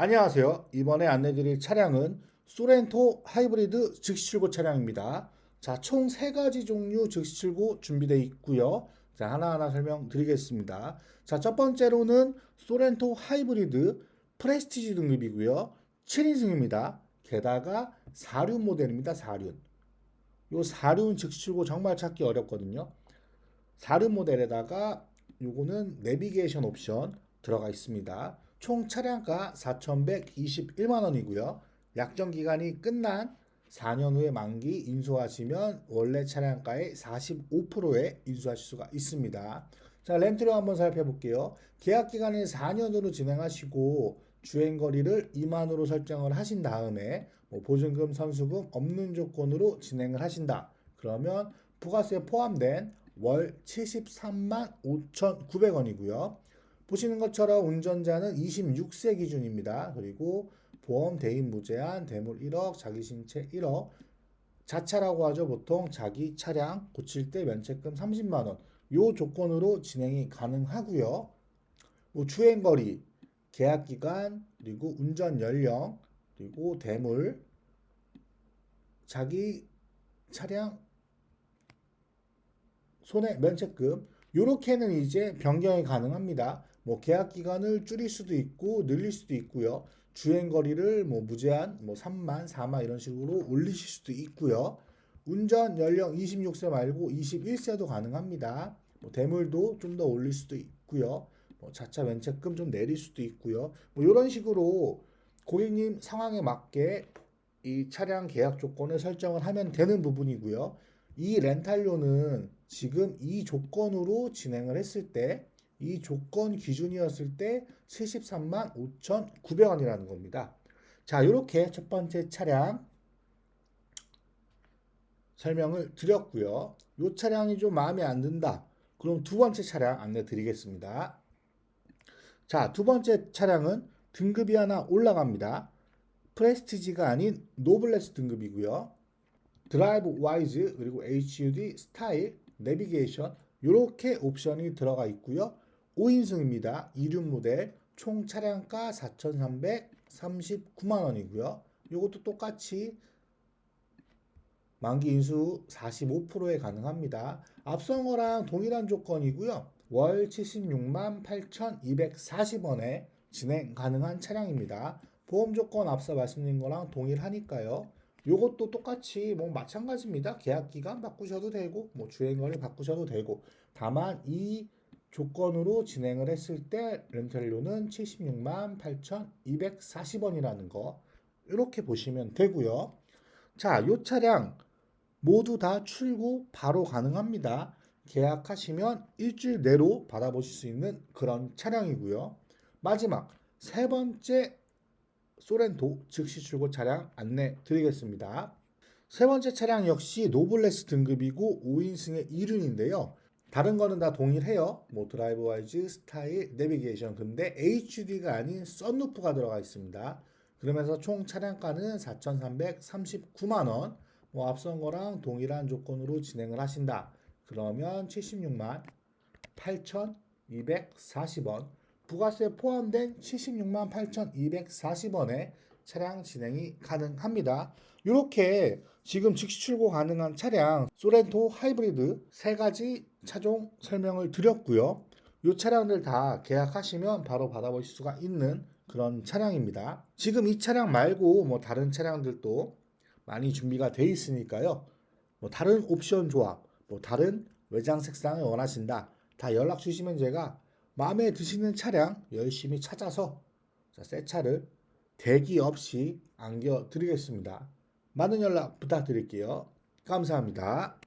안녕하세요. 이번에 안내드릴 차량은 소렌토 하이브리드 즉시 출고 차량입니다. 자, 총세 가지 종류 즉시 출고 준비되어 있고요. 자, 하나하나 설명드리겠습니다. 자, 첫 번째로는 소렌토 하이브리드 프레스티지 등급이고요. 7인승입니다. 게다가 4륜 모델입니다. 4륜. 요 4륜 즉시 출고 정말 찾기 어렵거든요. 4륜 모델에다가 요거는 내비게이션 옵션 들어가 있습니다. 총 차량가 4,121만 원이고요. 약정 기간이 끝난 4년 후에 만기 인수하시면 원래 차량가의 45%에 인수하실 수가 있습니다. 자, 렌트료 한번 살펴볼게요. 계약 기간을 4년으로 진행하시고 주행 거리를 2만으로 설정을 하신 다음에 뭐 보증금, 선수금 없는 조건으로 진행을 하신다. 그러면 부가세 포함된 월 73만 5,900원이고요. 보시는 것처럼 운전자는 26세 기준입니다. 그리고 보험 대인 무제한 대물 1억 자기 신체 1억 자차라고 하죠. 보통 자기 차량 고칠 때 면책금 30만 원. 요 조건으로 진행이 가능하고요. 뭐 주행 거리, 계약 기간, 그리고 운전 연령, 그리고 대물 자기 차량 손해 면책금 요렇게는 이제 변경이 가능합니다. 뭐 계약 기간을 줄일 수도 있고 늘릴 수도 있고요. 주행 거리를 뭐 무제한 뭐 3만, 4만 이런 식으로 올리실 수도 있고요. 운전 연령 26세 말고 21세도 가능합니다. 뭐 대물도 좀 더 올릴 수도 있고요. 뭐 자차 면책금 좀 내릴 수도 있고요. 뭐 이런 식으로 고객님 상황에 맞게 이 차량 계약 조건을 설정을 하면 되는 부분이고요. 이 렌탈료는 지금 이 조건으로 진행을 했을 때, 이 조건 기준이었을 때 73만 5,900원이라는 겁니다. 자, 이렇게 첫 번째 차량 설명을 드렸고요. 이 차량이 좀 마음에 안 든다. 그럼 두 번째 차량 안내 드리겠습니다. 자, 두 번째 차량은 등급이 하나 올라갑니다. 프레스티지가 아닌 노블레스 등급이고요. 드라이브 와이즈 그리고 HUD 스타일 내비게이션 이렇게 옵션이 들어가 있고요. 5인승입니다. 2륜 모델 총 차량가 4,339만 원이고요. 이것도 똑같이 만기 인수 45%에 가능합니다. 앞선 거랑 동일한 조건이고요. 월 76만 8,240원에 진행 가능한 차량입니다. 보험 조건 앞서 말씀드린 거랑 동일하니까요. 요것도 똑같이 뭐 마찬가지입니다. 계약 기간 바꾸셔도 되고 뭐 주행거리 바꾸셔도 되고 다만 이 조건으로 진행을 했을 때 렌탈료는 76만 8,240원이라는 거 이렇게 보시면 되고요. 자, 요 차량 모두 다 출고 바로 가능합니다. 계약하시면 일주일 내로 받아보실 수 있는 그런 차량이고요. 마지막 세 번째 소렌토 즉시 출고 차량 안내 드리겠습니다. 세 번째 차량 역시 노블레스 등급이고 5인승의 2륜인데요. 다른 거는 다 동일해요. 뭐 드라이브 와이즈, 스타일, 내비게이션. 근데 HUD가 아닌 썬루프가 들어가 있습니다. 그러면서 총 차량가는 4,339만 원. 뭐 앞선 거랑 동일한 조건으로 진행을 하신다. 그러면 76만 8,240원. 부가세 포함된 76만 8,240원에 차량 진행이 가능합니다. 이렇게 지금 즉시 출고 가능한 차량 소렌토 하이브리드 세 가지 차종 설명을 드렸고요. 이 차량들 다 계약하시면 바로 받아보실 수가 있는 그런 차량입니다. 지금 이 차량 말고 뭐 다른 차량들도 많이 준비가 돼 있으니까요. 뭐 다른 옵션 조합, 뭐 다른 외장 색상을 원하신다. 다 연락 주시면 제가 마음에 드시는 차량 열심히 찾아서 자, 새 차를 대기 없이 안겨 드리겠습니다. 많은 연락 부탁드릴게요. 감사합니다.